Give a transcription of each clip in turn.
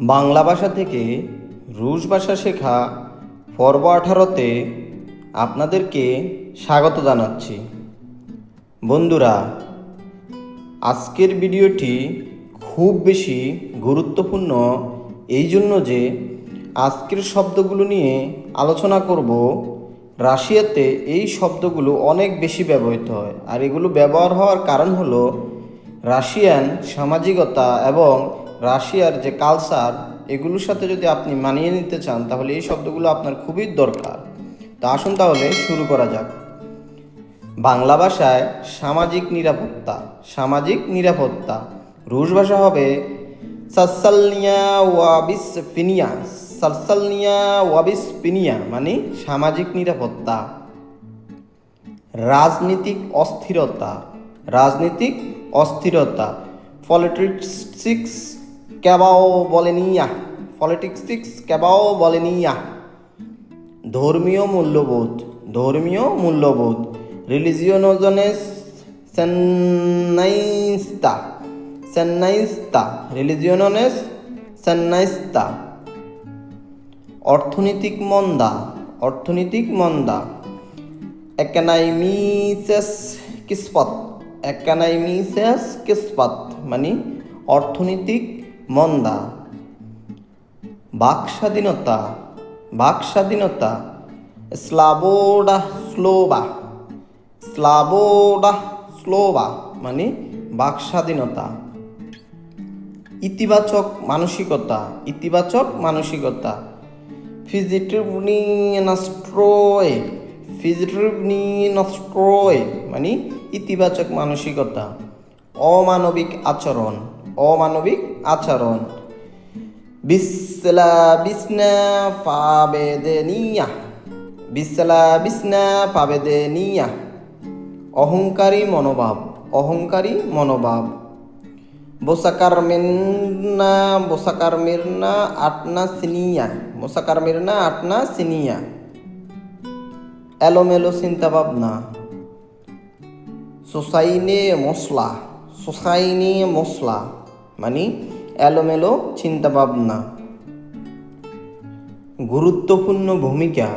বাংলা ভাষা থেকে রুশ ভাষা শেখা পর্ব আঠারোতে আপনাদেরকে স্বাগত জানাচ্ছি। বন্ধুরা, আজকের ভিডিওটি খুব বেশি গুরুত্বপূর্ণ এই জন্য যে আজকের শব্দগুলো নিয়ে আলোচনা করব। রাশিয়াতে এই শব্দগুলো অনেক বেশি ব্যবহৃত হয় আর এগুলো ব্যবহার হওয়ার কারণ হলো রাশিয়ান সামাজিকতা এবং রাশিয়ার যে কালচার, এগুলোর সাথে যদি আপনি মানিয়ে নিতে চান, তাহলে এই শব্দগুলো আপনার খুবই দরকার। তা আসুন তাহলে শুরু করা যাক। বাংলা ভাষায় সামাজিক নিরাপত্তা সামাজিক নিরাপত্তা। রুশ ভাষা হবে সাসালনিয়া ওয়াবিস পিনিয়া সালসালনিয়া ওয়াবিস পিনিয়া মানে সামাজিক নিরাপত্তা। রাজনীতিক অস্থিরতা রাজনীতিক অস্থিরতা। পলিটিক্স ক্যাবাও বলেনিয়া। পলিটিক্স ক্যাবাও বলেনিয়া। ধর্মীয় মূল্যবোধ ধর্মীয় মূল্যবোধ। রিলিজিওনোজনেস সেন্নাইস্তা সেন্নাইস্তা। রিলিজিওনোনেস সেন্নাইস্তা। অর্থনৈতিক মন্দা অর্থনৈতিক মন্দা। একানাইমিসেস কিসপত একানাইমিসেস কিসপত মানে অর্থনৈতিক মন্দা। বাক স্বাধীনতা বাক স্বাধীনতা স্লাবোডা স্লোবা স্লাবোডা স্লোবা মানে বাক স্বাধীনতা ইতিবাচক মানসিকতা ইতিবাচক মানসিকতা। ফিজিটিভনি নস্ট্রোয়ে ফিজিটিভনি নস্ট্রোয়ে মানে ইতিবাচক মানসিকতা। অমানবিক আচরণ। অমানবিক আচরণ। বিসলা বিসনা পাবেদনিয়া বিসলা বিসনা পাবেদনিয়া অহংকারী মনোভাব অহংকারী মনোভাব। বোসাকার মির্না বোসাকার মির্না আটনা সিনিয়া। বোসাকার মির্না আটনা সিনিয়া। এলোমেলো চিন্তা ভাবনা সোসাইনে মশলা সোসাইনে মশলা। মানে এলোমেলো চিন্তা ভাবনা গুরুত্বপূর্ণ ভূমিকা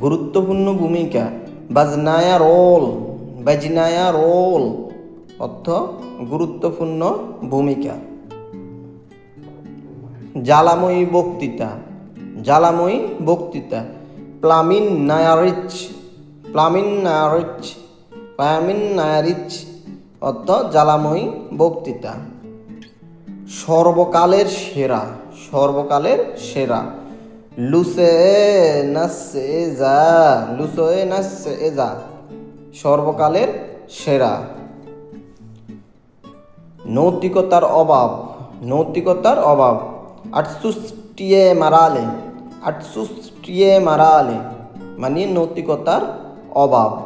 গুরুত্বপূর্ণ ভূমিকা, বাজনায়া রোল বাজনায়া রোল, অর্থ গুরুত্বপূর্ণ ভূমিকা। জ্বালাময়ী বক্তৃতা জ্বালাময়ী বক্তৃতা, প্লামিন নায়ারিচ প্লামিন নায়ারিচ প্লামিন নায়ারিচ, অর্থ জ্বালাময়ী বক্তৃতা। সর্বকালের সেরা সর্বকালের সেরা। লুসে নাসে এজা, লুসে সর্বকালের সেরা। নৈতিকতার অভাব নৈতিকতার অভাব। আটসুষ্টিয়ে মারালে আটসুষ্টিয়ে মারালে মানে নৈতিকতার অভাব।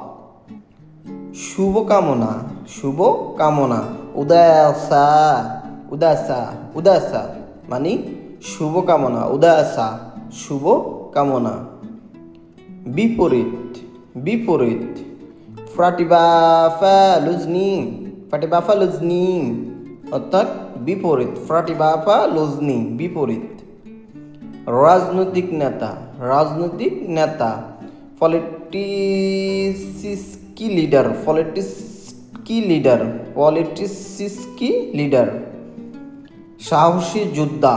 শুভকামনা শুভ কামনা উদয়াসা উদাসা উদাসা মানে শুভকামনা, উদাসা শুভ কামনা বিপরীত বিপরীত। ফ্রাটিবাফা লুজনি ফাটিবাফা লুজনি অর্থাৎ বিপরীত ফ্রাটিবাফা লুজনি বিপরীত। রাজনৈতিক নেতা রাজনৈতিক নেতা। পলিটিসিসকি লিডার পলিটিসকি লিডার, পলিটিসিসকি লিডার। সাহসী যোদ্ধা।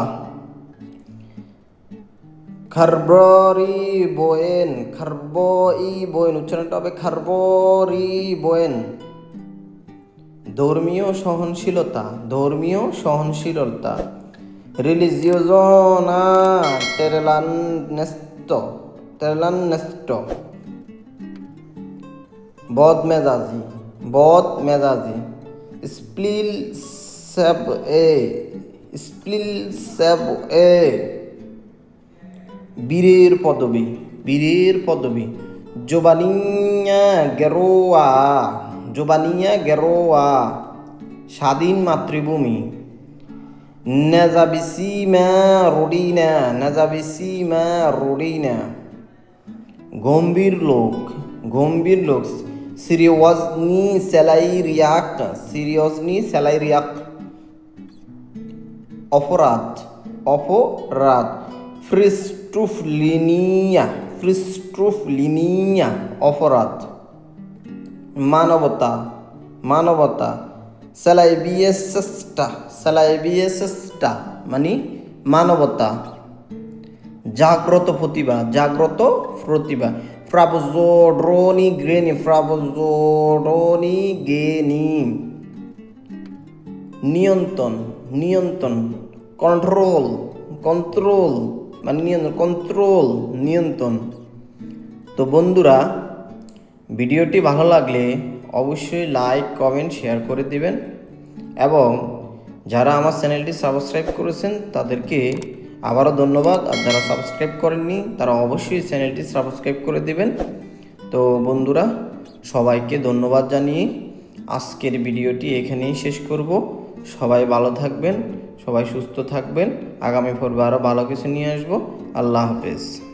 খারবরি বোয়েন খারব ই বোয়েন, উচ্চারণটা হবে খারবরি বোয়েন। ধর্মীয় সহনশীলতা ধর্মীয় সহনশীলতা। রিলিজিওজনা টেরলান নেস্ত টেরলান নেস্ট বদ মেজাজি বদ মেজাজি স্প্লিল সেব এ এ। বীরের পদবী বীরের পদবী। জোবানিয়া গেরোয়া জোবানিয়া গেরোয়া। স্বাধীন মাতৃভূমি। নেজাবিসিমা রোডিনা নেজাবিসিমা রোডিনা। গম্ভীর লোক গম্ভীর লোক। সিরিয়াসনি সেলাই রিয়াক সিরিয়াসনি সেলাই রিয়াক অপরাধ অপরাধ, ফ্রিস্টুফলিনিয়া ফ্রিস্টুফলিনিয়া, অপরাধ। মানবতা মানবতা সালাইবিয়েসেস্টা সালাইবিয়েসেস্টা মানে মানবতা। জাগ্রত প্রতিভা জাগ্রত প্রতিভা। ফ্রাবজোড্রোনি গ্রেনি ফ্রাবজোড্রোনি গেনি নিয়ন্ত্রণ নিয়ন্ত্রণ। কন্ট্রোল কন্ট্রোল মানে নিয়ন্ত্রণ কন্ট্রোল নিয়ন্ত্রণ। তো বন্ধুরা, ভিডিওটি ভালো লাগলে অবশ্যই লাইক কমেন্ট শেয়ার করে দিবেন। এবং যারা আমার চ্যানেলটি সাবস্ক্রাইব করেছেন, তাদেরকে আবারও ধন্যবাদ। আর যারা সাবস্ক্রাইব করেননি, তারা অবশ্যই চ্যানেলটি সাবস্ক্রাইব করে দিবেন। তো বন্ধুরা, সবাইকে ধন্যবাদ জানিয়ে আজকের ভিডিওটি এখানেই শেষ করব। সবাই ভালো থাকবেন, সবাই সুস্থ থাকবেন। আগামী পর্বে আরও ভালো কিছু নিয়ে আসব। আল্লাহ হাফেজ।